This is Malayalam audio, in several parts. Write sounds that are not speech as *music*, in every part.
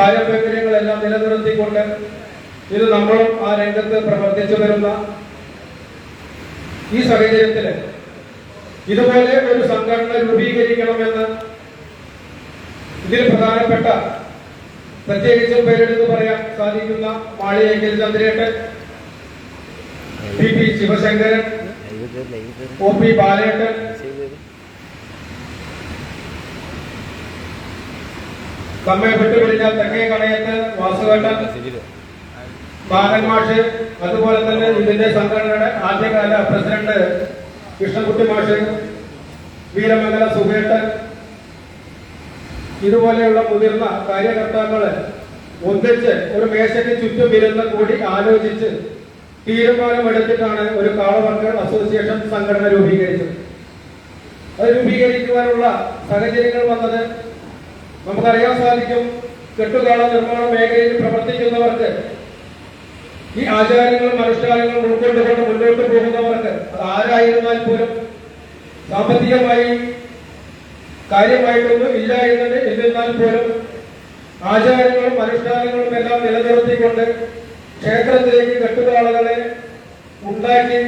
പാരമ്പര്യങ്ങളെല്ലാം നിലനിർത്തിക്കൊണ്ട് ഇത് നമ്മളും ആ രംഗത്ത് പ്രവർത്തിച്ചു വരുന്ന ഈ സാഹചര്യത്തിൽ ഇതുപോലെ ഒരു സംഘടന രൂപീകരിക്കണമെന്ന് ഇതിൽ പ്രധാനപ്പെട്ട പ്രത്യേകിച്ചും പേരെടുത്ത് പറയാൻ സാധിക്കുന്ന Maliyekkal Chandrettan P P Sivasankaran O P Balettan നമ്മെ വിട്ടുപിടിഞ്ഞാൽ തെക്കേ കണയത്ത് വാസുവേട്ടൻ ബാലൻ മാഷ് അതുപോലെ തന്നെ ഇതിന്റെ സംഘടനയുടെ ആദ്യകാല പ്രസിഡന്റ് കൃഷ്ണൻകുട്ടി മാഷ് വീരമംഗല സുഖേട്ടൻ ഇതുപോലെയുള്ള മുതിർന്ന കാര്യകർത്താക്കൾ ഒന്നിച്ച് ഒരു മേശയ്ക്ക് ചുറ്റും ഇരുന്ന് കൂടി ആലോചിച്ച് തീരുമാനമെടുത്തിട്ടാണ് ഒരു കാളവർക്കർ അസോസിയേഷൻ സംഘടന രൂപീകരിച്ചത്. അത് രൂപീകരിക്കുവാനുള്ള സാഹചര്യങ്ങൾ വന്നത് നമുക്കറിയാൻ സാധിക്കും കെട്ടുകാല നിർമ്മാണ മേഖലയിൽ പ്രവർത്തിക്കുന്നവർക്ക് ഈ ആചാരങ്ങളും അനുഷ്ഠാനങ്ങളും ഉൾക്കൊണ്ടുകൊണ്ട് മുന്നോട്ട് പോകുന്നവർക്ക് അത് ആരായിരുന്നാൽ പോലും സാമ്പത്തികമായി കാര്യമായിട്ടൊന്നും ഇല്ല എന്നത് എന്നിരുന്നാൽ പോലും ആചാരങ്ങളും അനുഷ്ഠാനങ്ങളും എല്ലാം നിലനിർത്തിക്കൊണ്ട് ക്ഷേത്രത്തിലേക്ക് കെട്ടുകാളകളെ ഉണ്ടാക്കി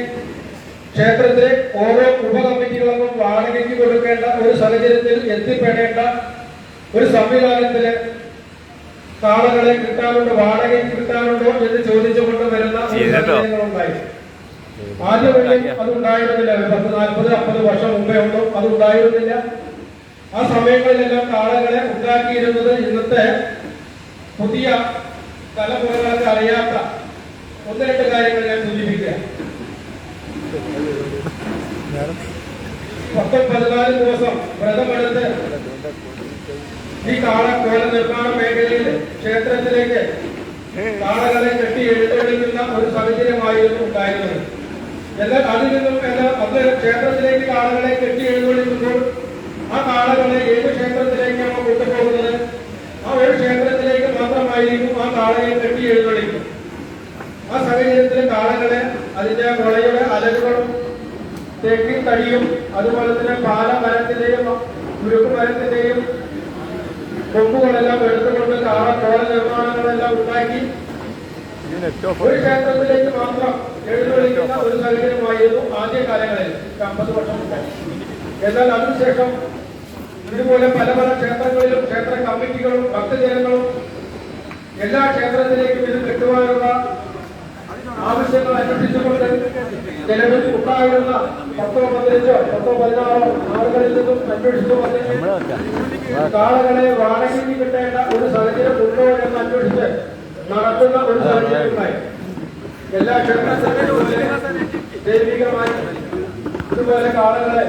ക്ഷേത്രത്തിലെ ഓരോ ഉപകമ്മിറ്റികളൊന്നും വാടകയ്ക്ക് കൊടുക്കേണ്ട ഒരു സാഹചര്യത്തിൽ എത്തിപ്പെടേണ്ട ഒരു സംവിധാനത്തിൽ കാളകളെ കിട്ടാനുണ്ടോ വാടകയ്ക്ക് കിട്ടാനുണ്ടോ എന്ന് ചോദിച്ചുകൊണ്ട് വരുന്ന? ആദ്യമൊന്നും അത് ഉണ്ടായിരുന്നില്ല ഒരു പത്ത് നാൽപ്പത് അമ്പത് വർഷം മുമ്പേ ഉണ്ടോ അത് ഉണ്ടായിരുന്നില്ല ആ സമയങ്ങളിലെല്ലാം കാളകളെ ഉണ്ടാക്കിയിരുന്നത് ഇന്നത്തെ പുതിയ തലമുറകൾക്ക് അറിയാത്ത ഒന്ന് രണ്ട് കാര്യങ്ങൾ ഞാൻ സൂചിപ്പിക്കുക പത്ത് പതിനാല് ദിവസം വ്രതമെടുത്ത് ഈ കാള കോല നിർമ്മാണ മേഖലയിൽ ക്ഷേത്രത്തിലേക്ക് കാളകളെ കെട്ടി എഴുന്നള്ളിക്കുന്ന ഒരു സാഹചര്യമായിരുന്നു ഉണ്ടായിരുന്നത്. എന്നാൽ അതിൽ നിന്നും എല്ലാം അത് ക്ഷേത്രത്തിലേക്ക് കാളകളെ കെട്ടി എഴുന്നള്ളിക്കുമ്പോൾ ആ കാളകളെ ഏത് ക്ഷേത്രത്തിലേക്കാണോ കൊണ്ടുപോകുന്നത്? ആ ഒരു ക്ഷേത്രത്തിലേക്ക് മാത്രമായിരിക്കും ആ കാളയെ കെട്ടി എഴുന്നള്ളിക്കും ആ സാഹചര്യത്തിൽ കാളകളെ അതിന്റെ മുളയുടെ അലകളും തെക്കിൻ തടിയും അതുപോലെ തന്നെ പാല മരത്തിന്റെയും മരത്തിന്റെയും കൊമ്പുകളെല്ലാം എടുത്തുകൊണ്ട് ആ കോല നിർമ്മാണങ്ങളെല്ലാം ഉണ്ടാക്കി. ഒരു ക്ഷേത്രത്തിലേക്ക് മാത്രം എഴുന്നള്ളിക്കുന്ന ഒരു സാഹചര്യമായിരുന്നു ആദ്യ കാലങ്ങളിൽ. അമ്പത് വർഷം എന്നാൽ അതിനുശേഷം ഇതുപോലെ പല പല ക്ഷേത്രങ്ങളിലും ക്ഷേത്ര കമ്മിറ്റികളും ഭക്തജനങ്ങളും എല്ലാ ക്ഷേത്രത്തിലേക്കും ഇത് കിട്ടുവാനുള്ള ആവശ്യങ്ങൾ അന്വേഷിച്ചുകൊണ്ട് നിലവിൽ ഉണ്ടായിരുന്ന പത്തോ പതിനഞ്ചോ പത്തോ പതിനാറോ ആളുകളിൽ നിന്നും അന്വേഷിച്ചു കാളകളെ വാടകയ്ക്ക് കിട്ടേണ്ട ഒരു സാഹചര്യം ഉണ്ടോ എന്ന് അന്വേഷിച്ച് നടത്തുന്ന ഒരു സാഹചര്യം ഉണ്ടായി. എല്ലാ ക്ഷേത്രത്തിലും ദൈവികമായി ഇതുപോലെ കാളകളെ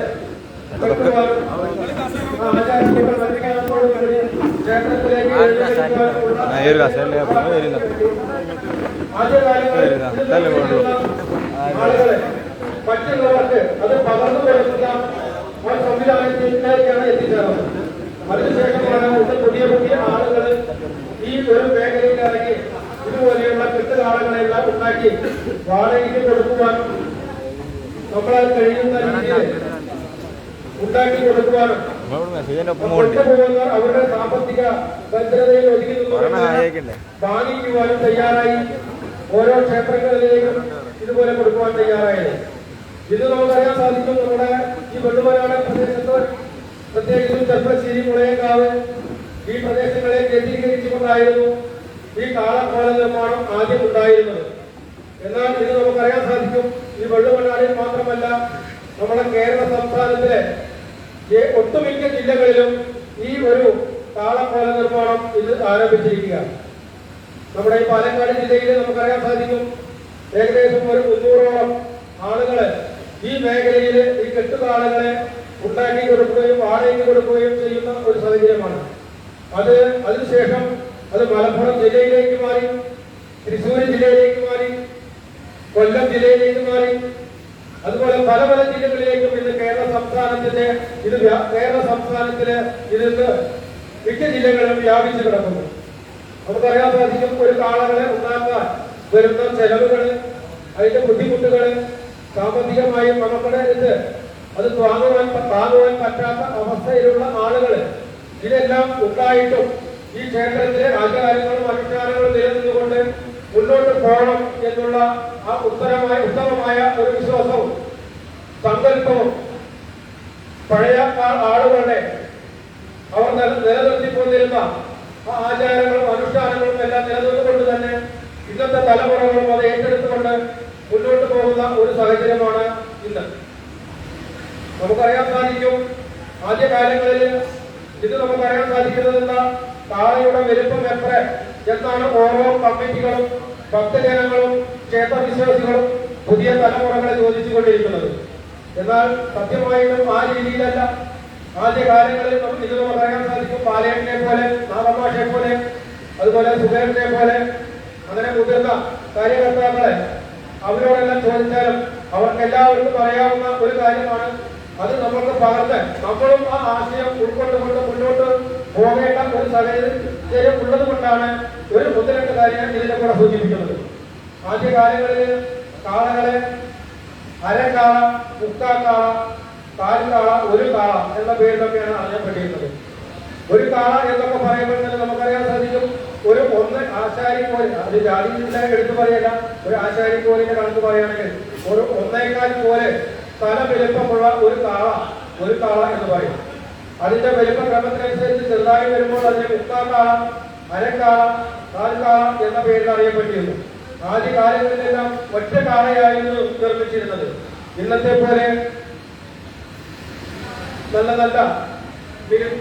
ഒരു കസേരയിലെ അപ്പോൾ വരുന്ന. തല കൊണ്ടു. ആളുകളെ മറ്റുള്ളവർക്ക് അത് പകർന്നു കൊടുക്കുന്ന ഒരു സംവിധാനത്തിലേക്കാണ് എത്തിച്ചേർന്നത് അതിനുശേഷമാണ് ഇന്ന് പുതിയ പുതിയ ആളുകൾ ഈ ഒരു മേഖലയിൽ ഇറങ്ങി ഇതുപോലെയുള്ള കെട്ടുകാളങ്ങളെല്ലാം ഉണ്ടാക്കി വാടകയ്ക്ക് കൊടുക്കുവാൻ നമ്മളാൽ കഴിയുന്ന രീതിയിൽ ഉണ്ടാക്കി കൊണ്ടുപോകുന്ന അവരുടെ സാമ്പത്തിക ഭദ്രതയിൽ ഒതുങ്ങി വാങ്ങിക്കുവാനും തയ്യാറായി. ഓരോ ക്ഷേത്രങ്ങളിലേക്കും ഇതുപോലെ കൊടുക്കുവാൻ തയ്യാറായത്. ഇത് നമുക്കറിയാൻ സാധിക്കും നമ്മുടെ ഈ വെള്ളുമലയാള പ്രദേശത്ത് പ്രത്യേകിച്ചും ചെർപ്പശ്ശേരി മുളയക്കാവ് ഈ പ്രദേശങ്ങളെ കേന്ദ്രീകരിച്ചുകൊണ്ടായിരുന്നു ഈ കാളക്കോള നിർമ്മാണം ആദ്യം ഉണ്ടായിരുന്നത്. എന്നാൽ ഇത് നമുക്കറിയാൻ സാധിക്കും ഈ വെള്ളുമലയാളിൽ മാത്രമല്ല നമ്മുടെ കേരള സംസ്ഥാനത്തിലെ ഒട്ടുമിക്ക ജില്ലകളിലും ഈ ഒരു കാളക്കോല നിർമ്മാണം ഇത് ആരംഭിച്ചിരിക്കുകയാണ് നമ്മുടെ ഈ പാലക്കാട് ജില്ലയിൽ നമുക്കറിയാൻ സാധിക്കും ഏകദേശം ഒരു മുന്നൂറോളം ആളുകൾ ഈ മേഖലയിൽ ഈ കെട്ടുതാളുകളെ ഉണ്ടാക്കി കൊടുക്കുകയും വാടകയ്ക്ക് കൊടുക്കുകയും ചെയ്യുന്ന ഒരു സാഹചര്യമാണ്. അത് അതിനുശേഷം അത് മലപ്പുറം ജില്ലയിലേക്ക് മാറി തൃശ്ശൂർ ജില്ലയിലേക്ക് മാറി കൊല്ലം ജില്ലയിലേക്ക് മാറി അതുപോലെ പല പല ജില്ലകളിലേക്കും ഇന്ന് കേരള സംസ്ഥാനത്തിന്റെ ഇത് കേരള സംസ്ഥാനത്തിൽ ഇതിന്ന് മിക്ക ജില്ലകളിലും വ്യാപിച്ചു കിടക്കുന്നു. നമുക്കറിയാൻ സാധിക്കും ഒരു കാളകളെ ഉണ്ടാക്കാൻ വരുന്ന ചെലവുകൾ അതിന്റെ ബുദ്ധിമുട്ടുകൾ സാമ്പത്തികമായും നമുക്കുടെ ഇത് അത് താങ്ങുവാൻ താങ്ങുവാൻ പറ്റാത്ത അവസ്ഥയിലുള്ള ആളുകൾ ഇതെല്ലാം ഉണ്ടായിട്ടും ഈ ക്ഷേത്രത്തിലെ ആചാര എന്നുള്ള ആ ഉത്തരമായ ഉത്തമമായ ഒരു വിശ്വാസവും സങ്കല്പവും പഴയ ആളുകളുടെ അവർ നില- നിലനിർത്തിക്കൊണ്ടിരുന്ന ആ ആചാരങ്ങളും അനുഷ്ഠാനങ്ങളും എല്ലാം നിലനിർത്തുകൊണ്ട് തന്നെ ഇന്നത്തെ തലമുറകളും അത് ഏറ്റെടുത്തുകൊണ്ട് മുന്നോട്ട് പോകുന്ന ഒരു സാഹചര്യമാണ് ഇന്ന്. നമുക്കറിയാൻ സാധിക്കും ആദ്യ കാലങ്ങളിൽ നമുക്ക് അറിയാൻ സാധിക്കുന്നത് എന്താ താഴെയുടെ വലുപ്പം എത്ര? എന്നാണ് ഓരോ കമ്മിറ്റികളും ഭക്തജനങ്ങളും ക്ഷേത്രവിശ്വാസികളും പുതിയ തലമുറകളെ ചോദിച്ചുകൊണ്ടിരിക്കുന്നത്. എന്നാൽ സത്യമായിട്ടും ആ രീതിയിലല്ല. ആദ്യ കാലങ്ങളിൽ നമുക്ക് ഇത് നമുക്കറിയാൻ സാധിക്കും. പാലയനെ പോലെ നാഗമാഷെ പോലെ അതുപോലെ സുഖേറിനെ പോലെ അങ്ങനെ മുതിർന്ന കാര്യകർത്താക്കളെ അവരോടെല്ലാം ചോദിച്ചാലും അവർക്ക് എല്ലാവർക്കും അറിയാവുന്ന ഒരു കാര്യമാണ് അത് നമ്മൾക്ക് പകർന്ന് നമ്മളും ആ ആശയം ഉൾക്കൊണ്ടുകൊണ്ട് മുന്നോട്ട് പോകേണ്ട ഒരു സാഹചര്യം ഉള്ളത് കൊണ്ടാണ് ഒരു ഒന്ന് രണ്ട് കാര്യം ഇതിനെ കൂടെ സൂചിപ്പിക്കുന്നത്. ആദ്യ കാലങ്ങളിൽ കാളകളെ അരക്കാള മുക്കാക്കാള കാൽക്കാള ഒരു കാള എന്ന പേരിലൊക്കെയാണ് അറിയപ്പെട്ടിരുന്നത്. ഒരു കാള എന്നൊക്കെ പറയുമ്പോൾ തന്നെ നമുക്കറിയാൻ സാധിക്കും ഒരു ഒന്ന് ആശാരി കോലി അത് ജാതി എടുത്തു പറയല്ല ഒരു ആശാരി കോലിന്റെ കണക്ക് പറയുകയാണെങ്കിൽ ഒരു ഒന്നേക്കാൽ പോലെ തല വലുപ്പമുള്ള ഒരു കാള ഒരു കാള എന്ന് പറയും. അതിന്റെ വലിപ്പ ക്രമത്തിനനുസരിച്ച് ചെറുതായി വരുമ്പോൾ അതിനെ മുക്കാക്കാള അരക്കാള കാൽക്കാള എന്ന പേരിൽ അറിയപ്പെട്ടിരുന്നു. ആദ്യ കാലങ്ങളിലെല്ലാം ഒറ്റ കാളയായിരുന്നു നിർമ്മിച്ചിരുന്നത്. ഇന്നത്തെ പോലെ നല്ല നല്ല മിരു-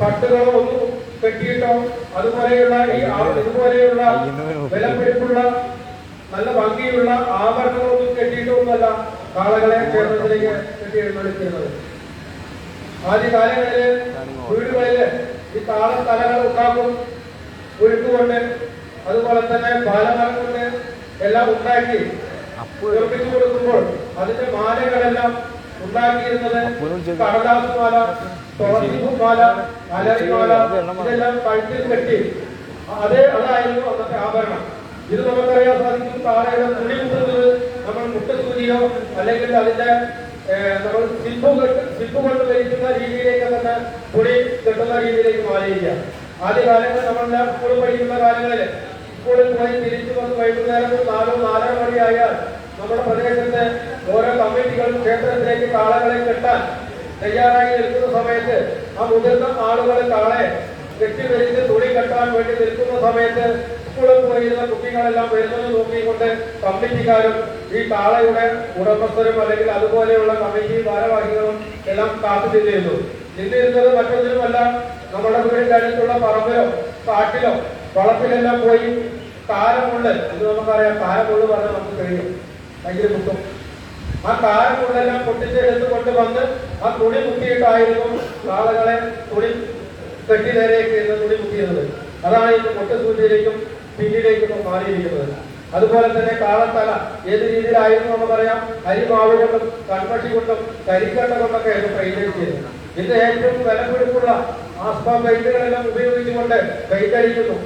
പട്ടുകളോ ഒന്നും കെട്ടിയിട്ടോ അതുപോലെയുള്ള ഈ ഇതുപോലെയുള്ള വിലപിടിപ്പുള്ള നല്ല ഭംഗിയുള്ള ആഭരണങ്ങളൊന്നും ഒന്നുമല്ല കാളകളെ ക്ഷേത്രത്തിലേക്ക് കെട്ടി എഴുന്നള്ളിക്കുന്നത് ആദ്യ കാലങ്ങളിൽ വീടുകളിൽ ഈ തലകൾ ഉണ്ടാക്കും ഉഴുക്കുകൊണ്ട് അതുപോലെ തന്നെ ബാലമരം കൊണ്ട് എല്ലാം ഉണ്ടാക്കി നിർമ്മിച്ചു കൊടുക്കുമ്പോൾ അതിന്റെ മാലകളെല്ലാം ഉണ്ടാക്കിയിരുന്നത് കടലാസ് മാല തുളസി മാല അലറിമാല ഇതെല്ലാം കഴുത്തിൽ കെട്ടി. അതേ അതായിരുന്നു അന്നത്തെ ആഭരണം. ഇത് നമുക്കറിയാൻ സാധിക്കും താഴെ തുണി മുട്ടുന്നത് നമ്മൾ മുട്ടസൂചിയോ അല്ലെങ്കിൽ അതിന്റെ നമ്മൾ സിൽപ്പ് സിൽപ്പ് കൊണ്ട് ധരിക്കുന്ന രീതിയിലേക്ക് തന്നെ പുളി കിട്ടുന്ന രീതിയിലേക്ക് മാറിയില്ല ആദ്യ കാലങ്ങളിൽ നമ്മളെല്ലാം സ്കൂളിൽ പഠിക്കുന്ന കാലങ്ങളിൽ സ്കൂളിൽ പോയി തിരിച്ചു വന്ന് വൈകുന്നേരം നാലോ നാലര മണിയായാൽ നമ്മുടെ പ്രദേശത്ത് ഓരോ കമ്മിറ്റികളും ക്ഷേത്രത്തിലേക്ക് കാളകളെ കെട്ടാൻ തയ്യാറായി നിൽക്കുന്ന സമയത്ത് ആ മുതിർന്ന ആളുകൾ കാളെ കെട്ടിവരിച്ച് തുണി കെട്ടാൻ വേണ്ടി നിൽക്കുന്ന സമയത്ത് സ്കൂളിൽ പോയിരുന്ന കുട്ടികളെല്ലാം വരുന്നത് നോക്കിക്കൊണ്ട് കമ്മിറ്റിക്കാരും ഈ കാളയുടെ ഉടമസ്ഥരും അല്ലെങ്കിൽ അതുപോലെയുള്ള കമ്മിറ്റി ഭാരവാഹികളും എല്ലാം കാത്തു നിന്നിരുന്നു. നിന്നിരുന്നത് മറ്റൊന്നിനുമല്ല നമ്മുടെ വീടിന്റെ അടുത്തുള്ള പറമ്പിലോ കാട്ടിലോ വളപ്പിലെല്ലാം പോയി താരമുള്ളൽ ഇത് നമുക്കറിയാം താരമുള്ളു പറഞ്ഞാൽ നമുക്ക് കഴിയും. ഭയങ്കര മുട്ടും ആ താരമുള്ളെല്ലാം പൊട്ടിച്ചെടുത്ത് കൊണ്ടുവന്ന് ആ തുണി മുട്ടിയിട്ടായിരുന്നു കാളകളെ തുണി ഇരുന്ന് തുണി മുട്ടിയിരുന്നത് അതാണ് ഇന്ന് മുട്ടസൂചിയിലേക്കും പിന്നിലേക്കും മാറിയിരിക്കുന്നത്. അതുപോലെ തന്നെ കാളത്തല ഏത് രീതിയിലായിരുന്നു നമുക്കറിയാം അരിമാവ് കൊണ്ടും കൺപക്ഷി കൊണ്ടും കരിക്കട്ട കൊണ്ടൊക്കെ ആയിരുന്നു പെയിന്റ് ചെയ്തത് ഇന്ന് ഏറ്റവും വിലപിടിപ്പുള്ള ആസ്മ പെയിന്റുകളെല്ലാം ഉപയോഗിച്ചുകൊണ്ട് പെയിന്റ് അടിക്കുന്നു.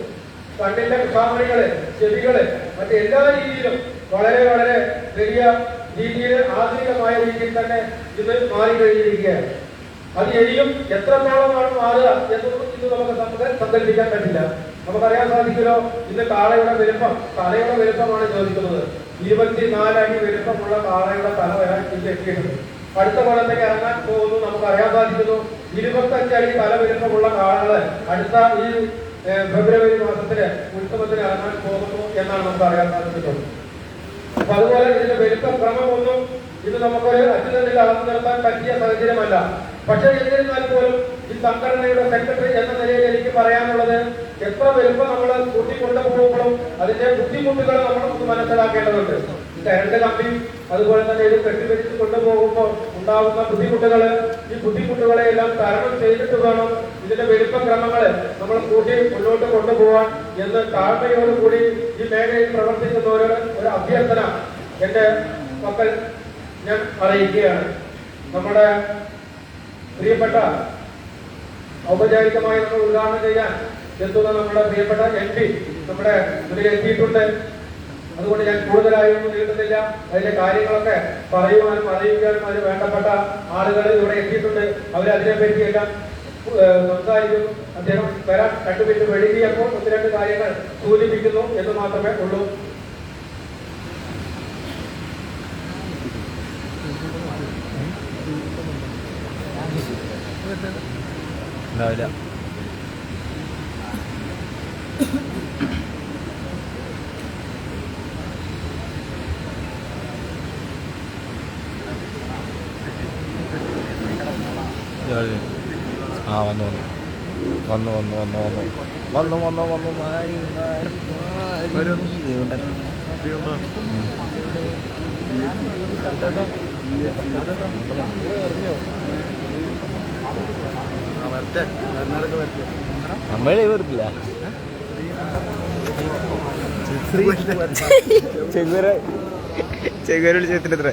കണ്ണിന്റെ കുസാമണികൾ ചെവികൾ മറ്റെല്ലാ രീതിയിലും വളരെ വളരെ വലിയ രീതിയിൽ ആധുനികമായ രീതിയിൽ തന്നെ ഇത് മാറിക്കഴിഞ്ഞിരിക്കുകയാണ്. അത് എത്ര എത്രത്തോളമാണ് മാറുക എന്ന് ഇത് നമുക്ക് നമുക്ക് സങ്കല്പിക്കാൻ പറ്റില്ല നമുക്കറിയാൻ സാധിക്കുമല്ലോ ഇന്ന് കാളയുടെ വലുപ്പം തലയുടെ വലുപ്പമാണ് ചോദിക്കുന്നത്. ഇരുപത്തിനാല് അടി വലുപ്പമുള്ള കാളയുടെ തല വരാൻ ഇത് എത്തിയിട്ടുണ്ട്. അടുത്ത കൊല്ലത്തേക്ക് ഇറങ്ങാൻ പോകുന്നു നമുക്ക് അറിയാൻ സാധിക്കുന്നു. ഇരുപത്തഞ്ച് അടി തല വലുപ്പമുള്ള കാളകൾ അടുത്ത ഈ ഫെബ്രുവരി മാസത്തിൽ ഉത്സവത്തിന് ഇറങ്ങാൻ പോകുന്നു എന്നാണ് നമുക്ക് അറിയാൻ സാധിച്ചിട്ടുള്ളത്. അപ്പൊ അതുപോലെ ഇതിന്റെ വലിപ്പ ക്രമമൊന്നും ഇത് നമുക്കൊരു അച്യുതത്തിൽ അളന്നു നിർത്താൻ പറ്റിയ സാഹചര്യമല്ല. പക്ഷേ എന്നിരുന്നാൽ പോലും ഈ സംഘടനയുടെ സെക്രട്ടറി എന്ന നിലയിൽ എനിക്ക് പറയാനുള്ളത് എത്ര വലുപ്പം നമ്മൾ കൂട്ടിക്കൊണ്ടു പോകുമ്പോഴും അതിന്റെ ബുദ്ധിമുട്ടുകൾ നമ്മൾ മനസ്സിലാക്കേണ്ടതുണ്ട്. കരണ്ട് കമ്പി അതുപോലെ തന്നെ ഇത് കെട്ടിവരിച്ച് കൊണ്ടുപോകുമ്പോൾ ഉണ്ടാകുന്ന ബുദ്ധിമുട്ടുകൾ ഈ ബുദ്ധിമുട്ടുകളെ എല്ലാം തരണം ചെയ്തിട്ട് വേണം ഇതിന്റെ വലിപ്പക്രമങ്ങൾ നമ്മൾ കൂട്ടി മുന്നോട്ട് കൊണ്ടുപോകാൻ എന്ന് താഴ്മയോടുകൂടി ഈ മേഖലയിൽ പ്രവർത്തിക്കുന്നവരോട് ഒരു അഭ്യർത്ഥന എന്റെ മക്കൾ ഞാൻ അറിയിക്കുകയാണ്. നമ്മുടെ പ്രിയപ്പെട്ട ഔപചാരികമായി നമ്മൾ ഉദ്ഘാടനം ചെയ്യാൻ എത്തുന്ന നമ്മുടെ പ്രിയപ്പെട്ട എം പി നമ്മുടെ എത്തിയിട്ടുണ്ട്. അതുകൊണ്ട് ഞാൻ കൂടുതലായൊന്നും നീട്ടുന്നില്ല. അതിന്റെ കാര്യങ്ങളൊക്കെ പറയുവാനും അറിയിക്കാനും അതിന് വേണ്ടപ്പെട്ട ആളുകൾ ഇവിടെ എത്തിയിട്ടുണ്ട്. അവർ അതിനെപ്പറ്റിയെല്ലാം ഏഹ്, സംസാരിക്കും. അദ്ദേഹം വരാൻ മിനിറ്റ് വഴുകിയപ്പോൾ ഒന്ന് രണ്ട് കാര്യങ്ങൾ സൂചിപ്പിക്കുന്നു എന്ന് മാത്രമേ ഉള്ളൂ. ഉണ്ടാവില്ല. ആ വന്നു വന്നു. വന്നു വന്നു വന്നു വന്നു. വന്നു വന്നു വന്നു. മാറി മാരി നമ്മളെ വരത്തില്ല ചെകുര ചെകുര വിളിച്ചെത്തിട്ട് എത്ര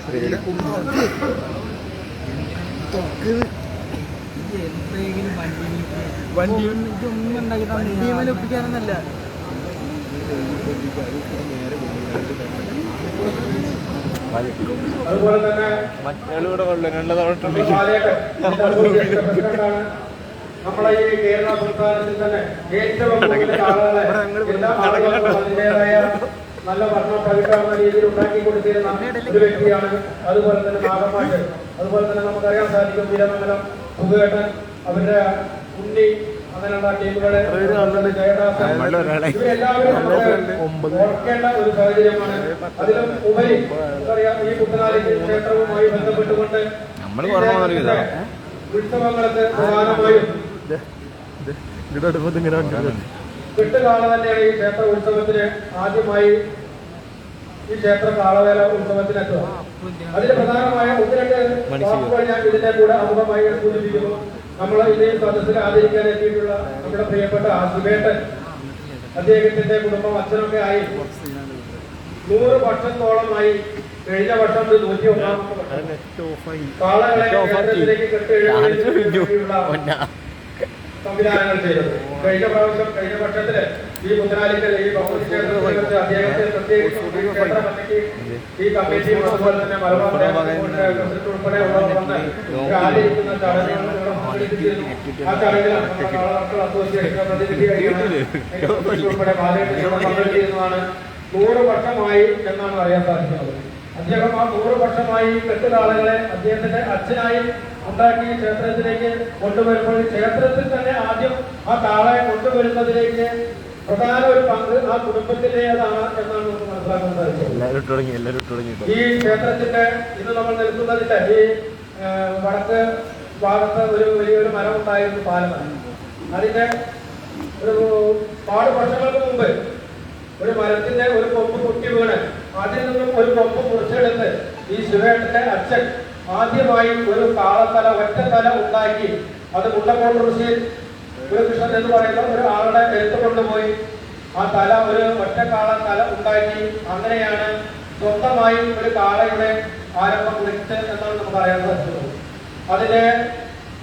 വണ്ടി ഇതൊന്നും ഉണ്ടാക്കി വണ്ടി ഒപ്പിക്കാനൊന്നല്ല അതുപോലെ തന്നെ മറ്റേ *laughs* നമ്മളെ ഈ കേരള സംസ്ഥാനത്തിൽ തന്നെ ഏറ്റവും കൂടുതൽ ആളുകളെ എല്ലാ ആളുകൾക്കും നല്ല ഭക്ഷണം പകിട്ടാവുന്ന രീതിയിൽ ഉണ്ടാക്കി കൊടുത്തിരുന്ന ഒരു വ്യക്തിയാണ് അതുപോലെ തന്നെ നാഗമാട്ട് അതുപോലെ തന്നെ നമുക്കറിയാൻ സാധിക്കും വീരമംഗലം സുഖേട്ടൻ അവരുടെ ഉണ്ണി അങ്ങനെയുള്ള ടീമുകളെ ജയദാസൻ. ഇവരെല്ലാവരും ഓർക്കേണ്ട ഒരു സാഹചര്യമാണ്. അതിലും ഉപരി നമുക്കറിയാം ഈ കുട്ടനാട് ക്ഷേത്രവുമായി ബന്ധപ്പെട്ടുകൊണ്ട് ഉത്സവങ്ങളൊക്കെ കുറഞ്ഞ തന്നെയാണ് ഈ ക്ഷേത്ര ഉത്സവത്തിന് ആദ്യമായി ഈ ക്ഷേത്ര കാളവേല ഉത്സവത്തിനെത്തുക. അതിന് പ്രധാനമായ ഒന്ന് രണ്ട് വാക്കുകൾ ഞാൻ ഇതിന്റെ കൂടെ അമുഖമായി സൂചിപ്പിക്കുന്നു. നമ്മൾ ഇതേ സദസ്സിൽ ആദരിക്കാൻ എത്തിയിട്ടുള്ള നമ്മുടെ പ്രിയപ്പെട്ട ആശുപേട്ടൻ അദ്ദേഹത്തിന്റെ കുടുംബം അച്ഛനൊക്കെ ആയി. നൂറ് വർഷത്തോളമായി കഴിഞ്ഞ വർഷം നൂറ്റി ഒന്നാമത്തെ വർഷം. കാളകളെ സംവിധാനങ്ങൾ ചെയ്തത് കഴിഞ്ഞ പ്രാവശ്യം കഴിഞ്ഞ വർഷത്തിൽ ഈ മുദ്രാലിക്കൽ ഈ ക്ഷേത്രത്തെ അദ്ദേഹത്തെ പ്രത്യേകിച്ച് ഈ കമ്മിറ്റി അതുപോലെ തന്നെ മലബാർ ഉൾപ്പെടെ ചടങ്ങുകൾ. ആ ചടങ്ങിൽ അസോസിയേഷൻ ഉൾപ്പെടെ നൂറ് വർഷമായി എന്നാണ് അറിയാൻ സാധിക്കുന്നത് അദ്ദേഹം ആ നൂറ് വർഷമായി കെട്ടിടാളുകളെ അദ്ദേഹത്തിന്റെ അച്ഛനായി ഉണ്ടാക്കി ക്ഷേത്രത്തിലേക്ക് കൊണ്ടുവരുമ്പോൾ ക്ഷേത്രത്തിൽ തന്നെ ആദ്യം ആ കാളയെ കൊണ്ടുവരുന്നതിലേക്ക് പ്രധാന ഒരു പങ്ക് ആ കുടുംബത്തിലേതാണ് എന്നാണ് നമുക്ക് മനസ്സിലാക്കാൻ സാധിച്ചത്. ഈ ക്ഷേത്രത്തിന്റെ ഇന്ന് നമ്മൾ നിൽക്കുന്നതിന്റെ ഈ വടക്ക് ഭാഗത്ത് ഒരു വലിയൊരു മരം ഉണ്ടായിരുന്നു പാലമരം. അതിന്റെ ഒരു പാട് വർഷങ്ങൾക്ക് മുമ്പ് ഒരു മരത്തിന്റെ ഒരു കൊമ്പ് പൊട്ടി വീണ്. അതിൽ നിന്നും ഒരു കൊമ്പ് മുറിച്ചെടുത്ത് ഈ ശിവേട്ടന്റെ അച്ഛൻ ആദ്യമായി ഒരു കാളത്തല ഒറ്റത്തല ഉണ്ടാക്കി. അത് മുണ്ടക്കോട്ടുറിശിയിൽ ഒരു കൃഷ്ണൻ എന്ന് പറയുന്ന ഒരു ആളുടെ എടുത്തു കൊണ്ടുപോയി. ആ തല ഒരു ഒറ്റ കാള തല ഉണ്ടാക്കി. അങ്ങനെയാണ് സ്വന്തമായി ഒരു കാളയുടെ ആരംഭം കുറിച്ച് എന്നാണ് നമുക്ക് അറിയാൻ സാധിക്കുന്നത്. അതിന്റെ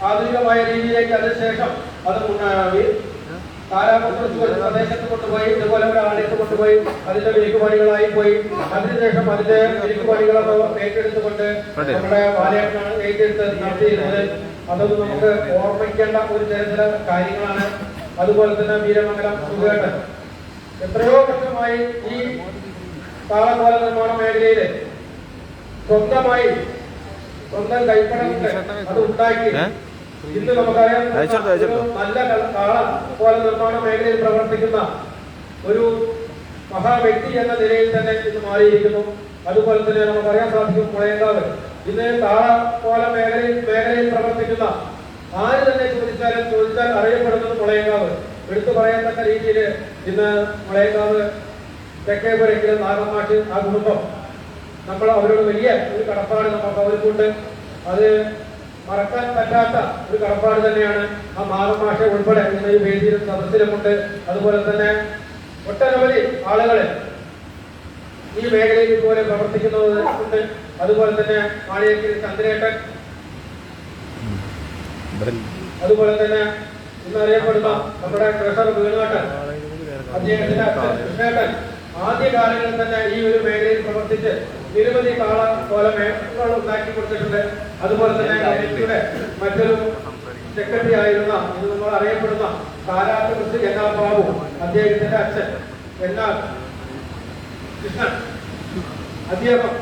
ആധുനികമായ രീതിയിലേക്ക് അതിനുശേഷം അത് താരാപുറത്ത് ഒരു പ്രദേശത്ത് കൊണ്ടുപോയി ഇതുപോലെ ഒരു കൊണ്ടുപോയി അതിന്റെ വിരിക്കുപണികളായി പോയി. അതിനുശേഷം അതിന്റെ വിരിക്കുപണികളൊക്കെ ഏറ്റെടുത്തുകൊണ്ട് നമ്മുടെ ബാലയേട്ടനാണ് ഏറ്റെടുത്ത് നടത്തിയിരുന്നത്. അതൊന്നും നമുക്ക് ഓർമ്മിക്കേണ്ട ഒരു ചില കാര്യങ്ങളാണ്. അതുപോലെ തന്നെ വീരമംഗലം സുഖേട്ടൻ. എത്രയോ വർഷമായി ഈ താളകോല നിർമ്മാണ മേഖലയിൽ സ്വന്തമായി സ്വന്തം കൈപ്പടം അത് ഉണ്ടാക്കി? ഇന്ന് നമുക്കറിയാം നല്ല കാള പോലെ നിർമ്മാണ മേഖലയിൽ പ്രവർത്തിക്കുന്ന ഒരു മഹാവ്യക്തി എന്ന നിലയിൽ തന്നെ ഇന്ന് മാറിയിരിക്കുന്നു. അതുപോലെ തന്നെ നമുക്കറിയാൻ സാധിക്കും മുളയങ്കാവ് ഇന്ന് താള കോല മേഖലയിൽ മേഖലയിൽ പ്രവർത്തിക്കുന്ന ആര് തന്നെ ചോദിച്ചാലും ചോദിച്ചാൽ അറിയപ്പെടുന്നത് മുളയങ്കാവ് എടുത്തു പറയത്തക്ക രീതിയിൽ ഇന്ന് മുളയങ്കാവ് തെക്കേപുരയ്ക്കൽ നാഗമാഷ് ആ കുടുംബം. നമ്മൾ അവരോട് വലിയ ഒരു കടപ്പാട് നമുക്ക് അവർക്കുണ്ട് അത് മറക്കാൻ പറ്റാത്ത ഒരു കടപ്പാട് തന്നെയാണ് ആ മാതൃഭാഷ ഉൾപ്പെടെ ഇന്ന് ഈ വേദിയിലും സദസ്സിലുമുണ്ട്. അതുപോലെ തന്നെ ഒട്ടനവധി ആളുകളെ ഈ മേഖലയിൽ ഇതുപോലെ പ്രവർത്തിക്കുന്നത് ഉണ്ട്. അതുപോലെ തന്നെ മാളിയക്കിൽ ചന്ദ്രേട്ടൻ. അതുപോലെ തന്നെ ഇന്ന് അറിയപ്പെടുന്ന നമ്മുടെ ട്രഷർ വീണാട്ടൻ അദ്ദേഹത്തിന്റെ കൃഷ്ണേട്ടൻ. ആദ്യ കാലങ്ങളിൽ തന്നെ ഈ ഒരു മേഖലയിൽ പ്രവർത്തിച്ച് നിരവധി കാള പോലെ മേഖലകൾ ഉണ്ടാക്കി കൊടുത്തിട്ടുണ്ട്. അതുപോലെ തന്നെ കേരളത്തിലെ മറ്റൊരു സെക്രട്ടറി ആയിരുന്ന ഇത് നമ്മൾ അറിയപ്പെടുന്ന കാരാട്ട് കൃഷി എന്നാ ബാബു അദ്ദേഹത്തിന്റെ അച്ഛൻ എന്നാൽ കൃഷ്ണൻ. അദ്ദേഹം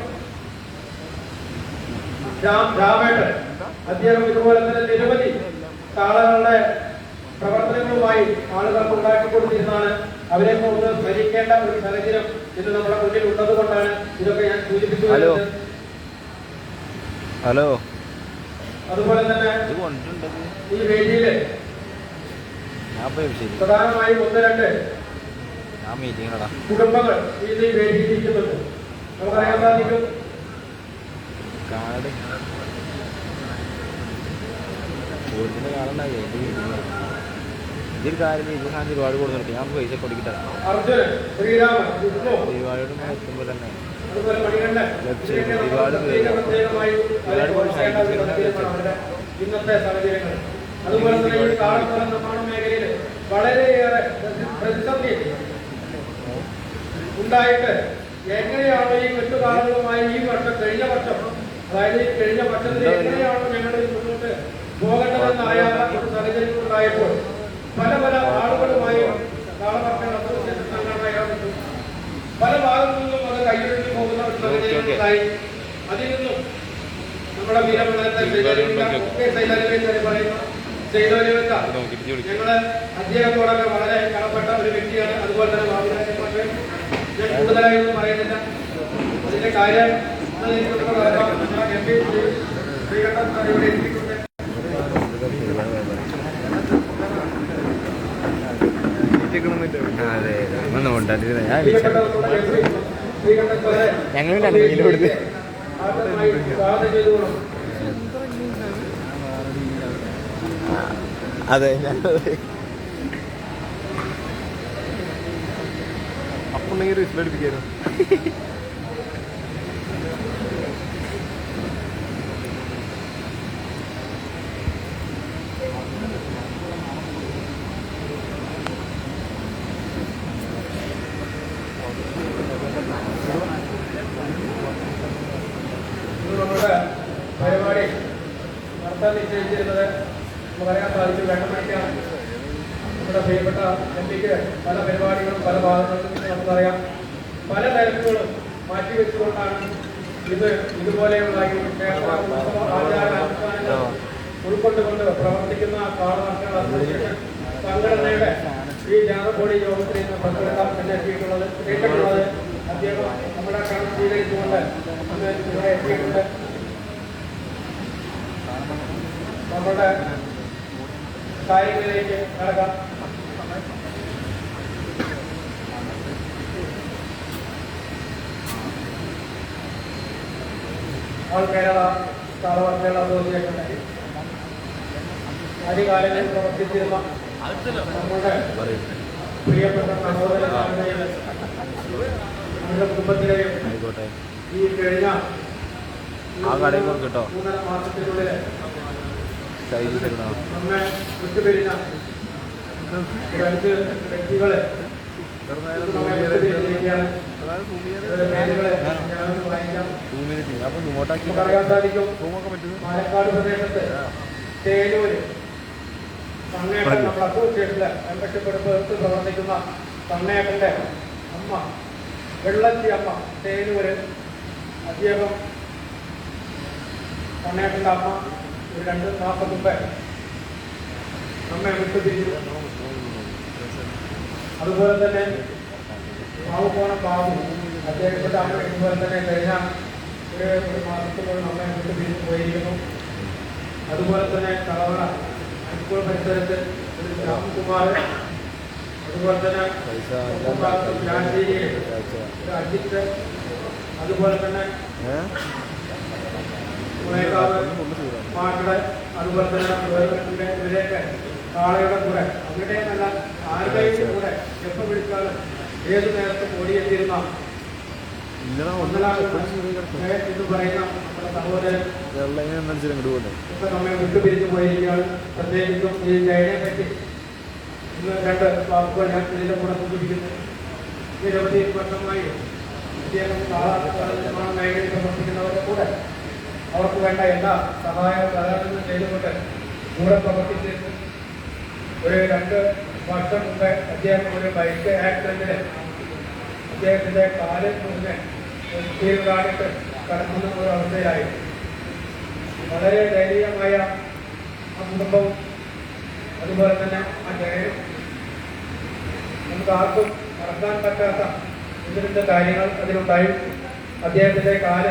രാമേട്ടൻ. അദ്ദേഹം ഇതുപോലെ തന്നെ നിരവധി താളങ്ങളുടെ പ്രവർത്തനങ്ങളുമായി ആളുകൾക്ക് ഉണ്ടാക്കി കൊടുത്തിരുന്നതാണ് അവരെ കൊണ്ട് ഭരിക്കേണ്ട ഒരു സാഹചര്യം ഇന്ന് നമ്മുടെ മുന്നിൽ ഉള്ളത് കൊണ്ടാണ് ഇതൊക്കെ ഞാൻ സൂചിപ്പിച്ചു ഹലോ. ഹലോ. അതുപോലെ തന്നെ ഇത് ഈ വേദിയിൽ പ്രധാനമായും ഒന്ന് രണ്ട് കുടുംബങ്ങൾ ഇന്ന് ഈ വേദിയിൽ ഇരിക്കുന്നുണ്ട് നമുക്കറിയാൻ സാധിക്കും. കാട്. ഓടിച്ചിട്ട് കാണണ്ടായി ഇതൊരു കാര്യം സാധനം ഒരുപാട് കൊടുക്കുന്നുണ്ട് ഞാൻ പൈസ കൊടുക്കിട്ടാ അർജുനൻ ശ്രീരാമൻ വിഷ്ണു. ഒരുപാട് എത്തുമ്പോൾ തന്നെ ഒരുപാട് ഇന്നത്തെ സാഹചര്യങ്ങൾ. അതുപോലെ തന്നെ ഈ കാളത്തോളം നിർമ്മാണ മേഖലയിൽ വളരെയേറെ പ്രതിസന്ധി ഉണ്ടായിട്ട് എങ്ങനെയാണ് ഈ ഈ വർഷം കഴിഞ്ഞ വർഷം അതായത് ഈ കഴിഞ്ഞ വർഷത്തിൽ എങ്ങനെയാണ് ഞങ്ങൾ മുന്നോട്ട് പോകേണ്ടതെന്ന് അറിയാത്ത ഒരു സാഹചര്യം ഉണ്ടായപ്പോൾ പല പല ആളുകളുമായി പല ഭാഗത്തു നിന്നും അത് കൈയൊഴിഞ്ഞു പോകുന്ന ഒരു അതിൽ നിന്നും നമ്മുടെ വീരമണ്ഡലത്തെ പറയുന്ന. ഞങ്ങൾ അദ്ദേഹത്തോടൊക്കെ വളരെ കടപ്പെട്ട ഒരു വ്യക്തിയാണ്. അതുപോലെ തന്നെ ബാബുരാജൻ പക്ഷേ ഞാൻ കൂടുതലായൊന്നും പറയുന്നില്ല. അതിന്റെ കാര്യം ശ്രീകണ്ഠൻ ഇവിടെ എത്തിയിട്ടുണ്ട് അതെ ഒന്നും ഉണ്ടായിരുന്നില്ല ഞാൻ ഞങ്ങൾ രണ്ടുപേരും കൊടുത്ത്. ആദ്യമായി അതെ അപ്പം റിസ്ക് എടുപ്പിക്കായിരുന്നു ഇന്ന് നമ്മുടെ പരിപാടി നടത്താൻ നിശ്ചയിച്ചിരുന്നത് പറയാൻ സാധിക്കും രണ്ട് മണിക്കാണ് നമ്മുടെ പ്രിയപ്പെട്ട പിക്ക് പല പരിപാടികളും പല ഭാഗങ്ങളിലും നമുക്ക് നമുക്കറിയാം പല തരത്തിലും മാറ്റിവെച്ചുകൊണ്ടാണ് ഇത് ഇതുപോലെയുള്ള ഈ ക്ഷേത്ര ഉൾക്കൊണ്ടുകൊണ്ട് പ്രവർത്തിക്കുന്ന സംഘടനയുടെ ഈ ജാതകോടി യോഗത്തിൽ നിന്ന് പങ്കെടുക്കാൻ എത്തിയിട്ടുള്ളത് കേട്ടിട്ടുള്ളത് അദ്ദേഹം നമ്മുടെ സ്വീകരിച്ചുകൊണ്ട് അന്ന് ഇവിടെ എത്തിയിട്ടുണ്ട്. നമ്മുടെ കാര്യങ്ങളിലേക്ക് കടക്കാം. ഓൾ കേരള സ്ഥല കേരള അസോസിയേഷൻ ആദ്യകാലങ്ങളിൽ പ്രവർത്തിച്ചിരുന്ന നമ്മുടെ പ്രിയപ്പെട്ട സഹോദരന്മാരുടെയും നമ്മുടെ കുടുംബത്തിലെയും ഈ കഴിഞ്ഞ കേട്ടോ. മൂന്നര മാസത്തിനുള്ളിൽ നമ്മെ വിട്ടുപിരിഞ്ഞ ഒരു അഞ്ച് വ്യക്തികളെ അപ്പം ഇങ്ങോട്ടാക്കി റൂമൊക്കെ പറ്റുന്നു പാലക്കാട് പ്രദേശത്ത് തേനൂര് കണ്ണേട്ടൻ നമ്മുടെ അസോസിയേഷനിലെ മെമ്പർഷിപ്പ് എടുത്ത് പ്രവർത്തിക്കുന്ന കണ്ണേട്ടന്റെ അമ്മ വെള്ളത്തി അമ്മ തേനൂര് അദ്ദേഹം കണ്ണേട്ടന്റെ അമ്മ ഒരു രണ്ട് മാസം മുമ്പ് നമ്മെ വിട്ടുപിരിഞ്ഞു അതുപോലെ തന്നെ പാവുപോണ പാവു. അദ്ദേഹത്തിന്റെ അമ്മ ഇതുപോലെ തന്നെ കഴിഞ്ഞ ഒരു ഒരു മാസത്തിനുള്ളിൽ നമ്മെ പോയിരിക്കുന്നു. അതുപോലെ തന്നെ കളവറ ഹൈസ്കൂൾ പരിസരത്ത് ഒരു രാംകുമാർ അതുപോലെ തന്നെ രാജീരിയിൽ ഒരു അജിത്ത് അതുപോലെ തന്നെ മാഷയുടെ അതുപോലെ തന്നെ ഇവരെയൊക്കെ കാളയുടെ ആരുടെയും കൂടെ എപ്പോൾ വിളിച്ചാലും ഏത് നേരത്തും ഓടിയെത്തിയിരുന്ന എന്ന് പറയുന്ന സഹോദരൻ. ഇപ്പൊ നമ്മെ വിട്ടുപിരിഞ്ഞു പോയിരിക്കുകയാണ്. പ്രത്യേകിച്ചും ഈ ജയനെ പറ്റി ഇന്ന് രണ്ട് വാക്കുകൾ ഞാൻ ഇതിന്റെ കൂടെ സൂചിപ്പിക്കുന്നു. നിരവധി വർഷമായി അദ്ദേഹം നിർമ്മാണ മേഖലയിൽ പ്രവർത്തിക്കുന്നവരുടെ കൂടെ അവർക്ക് വേണ്ട എല്ലാ സഹായ സഹകരണങ്ങളും ചെയ്തുകൊണ്ട് കൂടെ പ്രവർത്തിച്ചിരുന്നു ഒരു രണ്ട് വർഷം മുമ്പ് അദ്ദേഹം ഒരു ബൈക്ക് ആക്സിഡന്റിൽ അദ്ദേഹത്തിന്റെ കാലിൽ മുന്നേ കീഴിലായിട്ട് കടക്കുന്ന ഒരു അവസ്ഥയായി. വളരെ ദയനീയമായ ആ കുടുംബവും അതുപോലെ തന്നെ ആ ജയനും നമുക്ക് ആർക്കും മറക്കാൻ പറ്റാത്ത ഇതിന്റെ കാര്യങ്ങൾ അതിലുണ്ടായി. അദ്ദേഹത്തിന്റെ കാൽ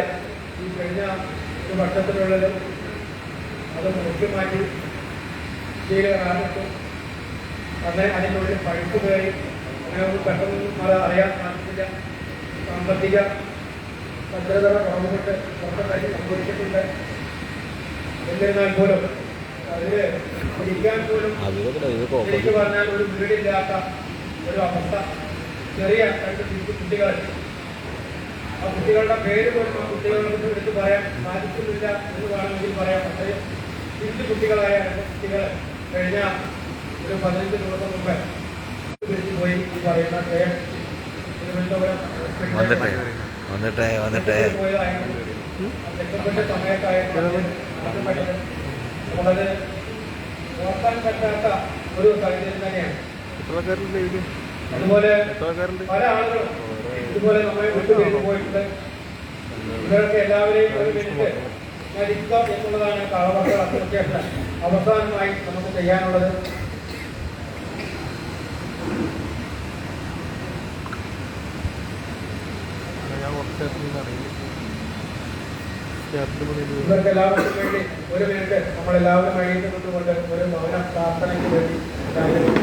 ഈ കഴിഞ്ഞ ഒരു വർഷത്തിനുള്ളിൽ അത് മുറിച്ചു മാറ്റി. ശീലകാലത്തും അങ്ങനെ അതിനുള്ളിൽ പഴുപ്പ് കയറി അങ്ങനെ ഒന്നും പെട്ടെന്നൊന്നും അത് അറിയാൻ സാധിച്ചില്ല. സാമ്പത്തിക ഭദ്രത കുറവുകൊണ്ട് കുറച്ച് കാര്യം സംഭവിച്ചിട്ടുണ്ട്. എന്നിരുന്നാൽ പോലും അതിൽ ഇരിക്കാൻ പോലും എനിക്ക് പറഞ്ഞാൽ ഒരു വീടില്ലാത്ത ഒരു അവസ്ഥ. ചെറിയ രണ്ട് കുട്ടികൾ. ആ കുട്ടികളുടെ പേര് പോലും ആ കുട്ടികൾക്ക് എടുത്ത് പറയാൻ സാധിക്കുന്നില്ല എന്ന് വേണമെങ്കിൽ പറയാം. പക്ഷേ ഹിന്ദു കുട്ടികളായ രണ്ട് കുട്ടികൾ കഴിഞ്ഞ ഒരു പതിനഞ്ച് ദിവസം മുമ്പ് തിരിച്ചു പോയി ഈ പറയുന്ന വന്നിട്ടേ വന്നിട്ടേ വന്നിട്ടേ. പോയതായിരുന്നു. ആ ചെക്കപ്പിന്റെ സമയത്തായിരുന്നു. ആദ്യമായിട്ട് നമ്മളത് ഓർക്കാൻ പറ്റാത്ത ഒരു സാഹചര്യം തന്നെയാണ്. അതുപോലെ പല ആളുകളും ഇതുപോലെ നമ്മളെ വിട്ടുപിരിഞ്ഞു പോയിട്ടുണ്ട്. ഇവരൊക്കെ എല്ലാവരെയും ഒരു മിനിറ്റ് മരിക്കുക എന്നുള്ളതാണ് കാളവർക്കൾ അസോസിയേഷൻ അവസാനമായി നമുക്ക് ചെയ്യാനുള്ളത്. ഇവർക്ക് എല്ലാവർക്കും വേണ്ടി ഒരു മിനിറ്റ് നമ്മളെല്ലാവരും കഴിയുന്നതുകൊണ്ട് ഒരു മൗന പ്രാർത്ഥനയ്ക്ക് വേണ്ടി എല്ലാവരും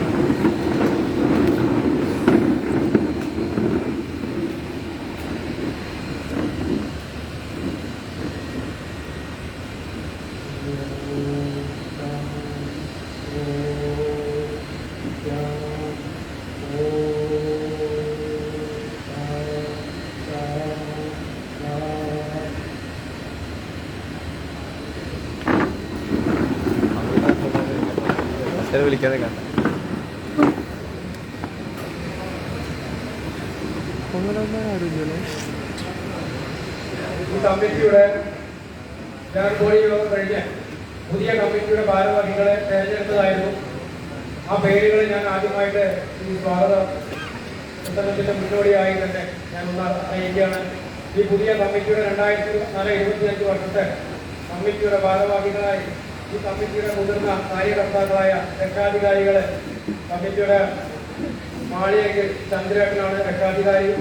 വിളിക്കാതെ കണ്ട. കമ്മിറ്റിയുടെ ബോഡി യോഗം കഴിഞ്ഞ് പുതിയ കമ്മിറ്റിയുടെ ഭാരവാഹികളെ തെരഞ്ഞെടുത്തതായിരുന്നു. ആ പേരുകളെ ഞാൻ ആദ്യമായിട്ട് ഈ സ്വാഗത പുസ്തകത്തിന്റെ മുന്നോടിയായി തന്നെ ഞാൻ ഒന്ന് അറിയിക്കുകയാണ്. ഈ പുതിയ കമ്മിറ്റിയുടെ രണ്ടായിരത്തി നാല് ഇരുപത്തിയഞ്ച് വർഷത്തെ കമ്മിറ്റിയുടെ ഭാരവാഹികളായി ഈ കമ്മിറ്റിയുടെ മുതിർന്ന കാര്യകർത്താക്കളായ രക്ഷാധികാരികളെ കമ്മിറ്റിയുടെ മാളിയേക്ക് ചന്ദ്രേട്ടനാണ് രക്ഷാധികാരി.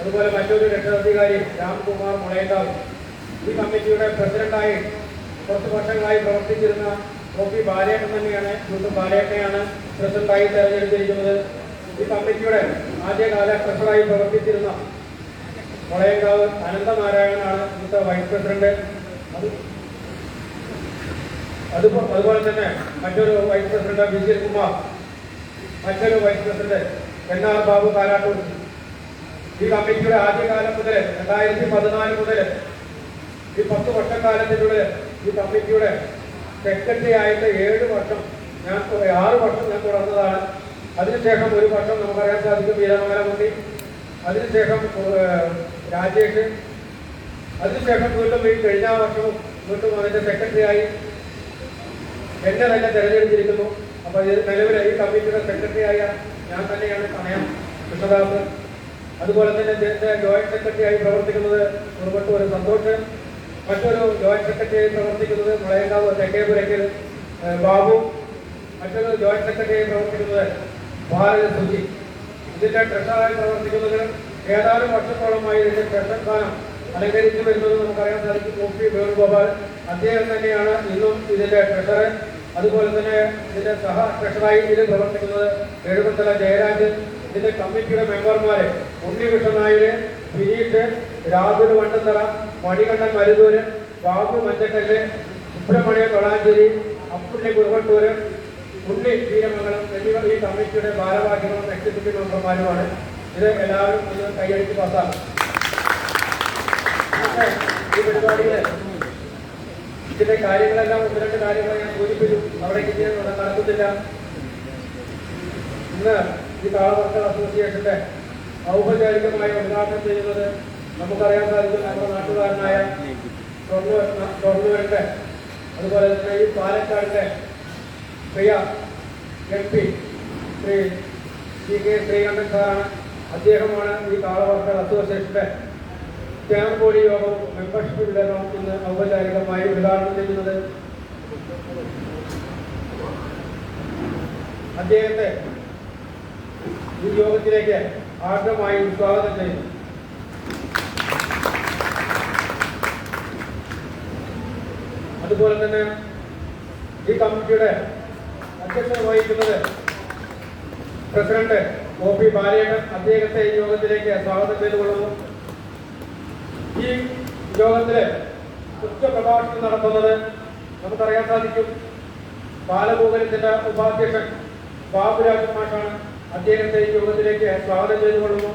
അതുപോലെ മറ്റൊരു രക്ഷാധികാരി രാംകുമാർ മുളയങ്കാവ്. ഈ കമ്മിറ്റിയുടെ പ്രസിഡന്റായി കുറച്ച് വർഷങ്ങളായി പ്രവർത്തിച്ചിരുന്ന ഒ പി ബാലേട്ടൻ തന്നെയാണ് വീണ്ടും ബാലേട്ടനെയാണ് പ്രസിഡന്റായി തെരഞ്ഞെടുത്തിരിക്കുന്നത്. ഈ കമ്മിറ്റിയുടെ ആദ്യകാല ട്രഷറായി പ്രവർത്തിച്ചിരുന്ന മുളയങ്കാവ് അനന്തനാരായണനാണ് ഇന്നത്തെ വൈസ് പ്രസിഡന്റ്. അത് അതുപോ- അതുപോലെ തന്നെ മറ്റൊരു വൈസ് പ്രസിഡന്റ് വിജയൻ കുമാർ. മറ്റൊരു vice president N R Babu Karattur. ഈ കമ്മിറ്റിയുടെ ആദ്യകാലം മുതൽ രണ്ടായിരത്തി പതിനാല് മുതൽ ഈ പത്ത് വർഷക്കാലത്തിനുള്ളിൽ ഈ കമ്മിറ്റിയുടെ സെക്രട്ടറി ആയിട്ട് ഏഴ് വർഷം ഞാൻ ആറ് വർഷം ഞാൻ തുടർന്നതാണ്. അതിനുശേഷം ഒരു വർഷം നമുക്കറിയാൻ സാധിക്കും വീരമംഗലമുണ്ടി അതിനുശേഷം രാജേഷ്. അതിനുശേഷം വീണ്ടും ഈ കഴിഞ്ഞ വർഷവും വീണ്ടും സെക്രട്ടറി ആയി. എന്നെ തന്നെ തെരഞ്ഞെടുത്തിരിക്കുന്നു. അപ്പൊ ഇത് നിലവിലെ ഈ കമ്മിറ്റിയുടെ സെക്രട്ടറി ആയ ഞാൻ തന്നെയാണ് സമയം കൃഷ്ണദാസ് അതുപോലെ തന്നെ ഇതിന്റെ ജോയിന്റ് സെക്രട്ടറി ആയി പ്രവർത്തിക്കുന്നത് ഒരു സന്തോഷം. മറ്റൊരു ജോയിന്റ് സെക്രട്ടറി ആയി പ്രവർത്തിക്കുന്നത് മുളയങ്കാവ് തെക്കേപുരയ്ക്കൽ ബാബു. മറ്റൊരു ജോയിന്റ് സെക്രട്ടറി ആയി പ്രവർത്തിക്കുന്നത് ഭാരത് സുജി. ഇതിന്റെ ട്രഷറായി പ്രവർത്തിക്കുന്നത് ഏതാനും വർഷത്തോളമായി ഇതിന്റെ ട്രഷർ സ്ഥാനം അലങ്കരിച്ചു വരുന്നത് നമുക്കറിയാൻ സാധിക്കും. O P Venugopal. അദ്ദേഹം തന്നെയാണ് ഇന്നും ഇതിന്റെ ട്രഷറർ അതുപോലെ തന്നെ ഇതിന്റെ സഹ അധ്യക്ഷനായി ഇതിൽ പ്രവർത്തിക്കുന്നത് എഴുപത്തല ജയരാജൻ ഇതിന്റെ കമ്മിറ്റിയുടെ മെമ്പർമാരെ ഉണ്ണികൃഷ്ണൻ നായര് ഗിരീഷ് രാഹുൽ വണ്ടത്തറ മണികണ്ഠൻ മരുതൂര് ബാബു മഞ്ചക്കല്ല് സുബ്രഹ്മണ്യ തൊളാഞ്ചേരി അപ്പുണ്ണി കുറുവട്ടൂര് ഉണ്ണി വീരമംഗലം എന്നിവർ ഈ കമ്മിറ്റിയുടെ ഭാരവാഹികളും എക്സിക്യൂട്ടീവ് മെമ്പർമാരുമാണ്. ഇത് എല്ലാവരും ഒന്ന് കൈയടിച്ച് പാസ്സാക്കും ഈ പരിപാടിയിൽ ഇതിന്റെ കാര്യങ്ങളെല്ലാം ഒന്ന് രണ്ട് കാര്യങ്ങൾ ഞാൻ സൂചിപ്പിച്ചു. അവിടെ ഇങ്ങനെ നടക്കത്തില്ല. ഇന്ന് ഈ കാളവർക്കർ അസോസിയേഷന്റെ ഔപചാരികമായി ഉദ്ഘാടനം ചെയ്യുന്നത് നമുക്കറിയാൻ സാധിക്കും നമ്മുടെ നാട്ടുകാരനായ ഷൊർണൂരിന്റെ അതുപോലെ തന്നെ ഈ പാലക്കാടിന്റെ പ്രിയ M P Shri C K Sreekandan സാറാണ്. അദ്ദേഹമാണ് ഈ കാളവർക്കർ അസോസിയേഷന്റെ ക്യാമ്പ് യോഗം മെമ്പർഷിപ്പ് വിതരണം ഇന്ന് ഔപചാരികമായി ഉദ്ഘാടനം ചെയ്യുന്നത്. അദ്ദേഹത്തെ ഈ യോഗത്തിലേക്ക് ആദ്യമായി സ്വാഗതം ചെയ്യുന്നു. അതുപോലെ തന്നെ ഈ കമ്മിറ്റിയുടെ അധ്യക്ഷത വഹിക്കുന്നത് പ്രസിഡന്റ് ഒ പി ബാലേട്ടൻ അദ്ദേഹത്തെ ഈ യോഗത്തിലേക്ക് സ്വാഗതം ചെയ്തുകൊള്ളുന്നു. ഈ യോഗത്തിൽ ഉച്ച പ്രഭാഷണം നടത്തുന്നത് നമുക്കറിയാൻ സാധിക്കും. ബാലഗോകുലത്തിന്റെ ഉപാധ്യക്ഷൻ ബാബുരാജ് മാഷാണ് അദ്ദേഹത്തെ ഈ യോഗത്തിലേക്ക് സ്വാഗതം ചെയ്തുകൊള്ളുന്നു.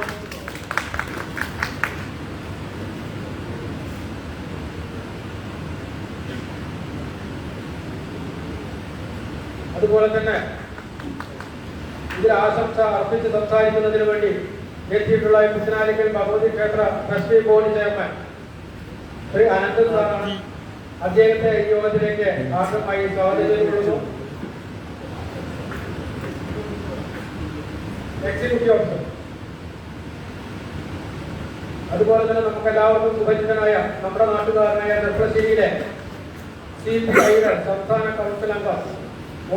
അതുപോലെ തന്നെ ഇതിൽ ആശംസ അർപ്പിച്ച് സംസാരിക്കുന്നതിന് വേണ്ടി എത്തിയിട്ടുള്ള മുസ്ലാലിക്കൽ ഭഗവതി ക്ഷേത്ര trustee board chairman Shri Ananthan സാറാണ്. അദ്ദേഹത്തെ ഈ യോഗത്തിലേക്ക് ആദ്യമായി സ്വാഗതം ചെയ്തുകൊള്ളുന്നു എക്സിക്യൂട്ടീവ് ഓഫീസർ അതുപോലെ തന്നെ നമുക്ക് എല്ലാവർക്കും സുപരിചിതനായ നമ്മുടെ നാട്ടുകാരനായ നെപ്രശ്ശേരിയിലെ സി പി ഐയുടെ സംസ്ഥാന കൗൺസിൽ അംഗം.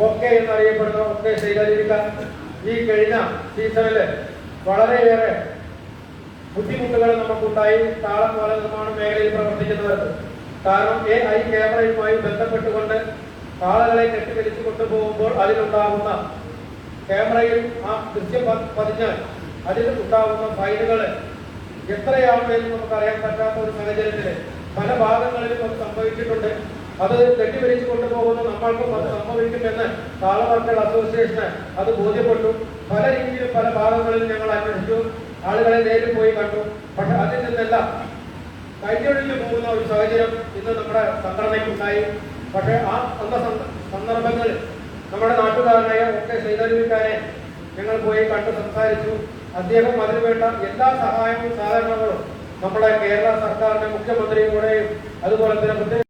ഓക്കെ എന്നറിയപ്പെടുന്ന ഒക്കെ ശൈലജീവിക്ക ഈ കഴിഞ്ഞ സീസണിൽ വളരെയേറെ ബുദ്ധിമുട്ടുകൾ നമുക്കുണ്ടായി. താളം പോലെ നിർമ്മാണ മേഖലയിൽ പ്രവർത്തിക്കുന്നവർക്ക്. കാരണം എ ഐ ക്യാമറയുമായി ബന്ധപ്പെട്ടുകൊണ്ട് ആളുകളെ കെട്ടിവലിച്ചു കൊണ്ടുപോകുമ്പോൾ അതിലുണ്ടാകുന്ന ക്യാമറയിൽ ആ ദൃശ്യം പതിഞ്ഞാൽ അതിൽ ഉണ്ടാകുന്ന ഫയലുകൾ എത്രയാണ് എന്ന് നമുക്ക് അറിയാൻ പറ്റാത്ത ഒരു സാഹചര്യത്തിൽ പല ഭാഗങ്ങളിലും അത് സംഭവിച്ചിട്ടുണ്ട്. അത് കെട്ടിവലിച്ചു കൊണ്ടുപോകുന്ന നമ്മൾക്കും അത് സംഭവിക്കുമെന്ന് താളവർക്കൽ അസോസിയേഷന് അത് ബോധ്യപ്പെട്ടു. പല രീതിയിലും പല ഭാഗങ്ങളിൽ ഞങ്ങൾ അന്വേഷിച്ചു. ആളുകളെ നേരിൽ പോയി കണ്ടു. പക്ഷെ അതിൽ നിന്നെല്ലാം കൈയൊഴിഞ്ഞു പോകുന്ന ഒരു സാഹചര്യം ഇന്ന് നമ്മുടെ സംഘടനയ്ക്കുണ്ടായി. പക്ഷെ ആ സന്ദ- സന്ദർഭങ്ങളിൽ നമ്മുടെ നാട്ടുകാരനായ ഒക്കെ സൈതാരിക്കാരെ ഞങ്ങൾ പോയി കണ്ട് സംസാരിച്ചു. അദ്ദേഹം അതിനുവേണ്ട എല്ലാ സഹായവും സഹകരണങ്ങളും നമ്മുടെ കേരള സർക്കാരിന്റെ മുഖ്യമന്ത്രിയുടെയും അതുപോലെ തന്നെ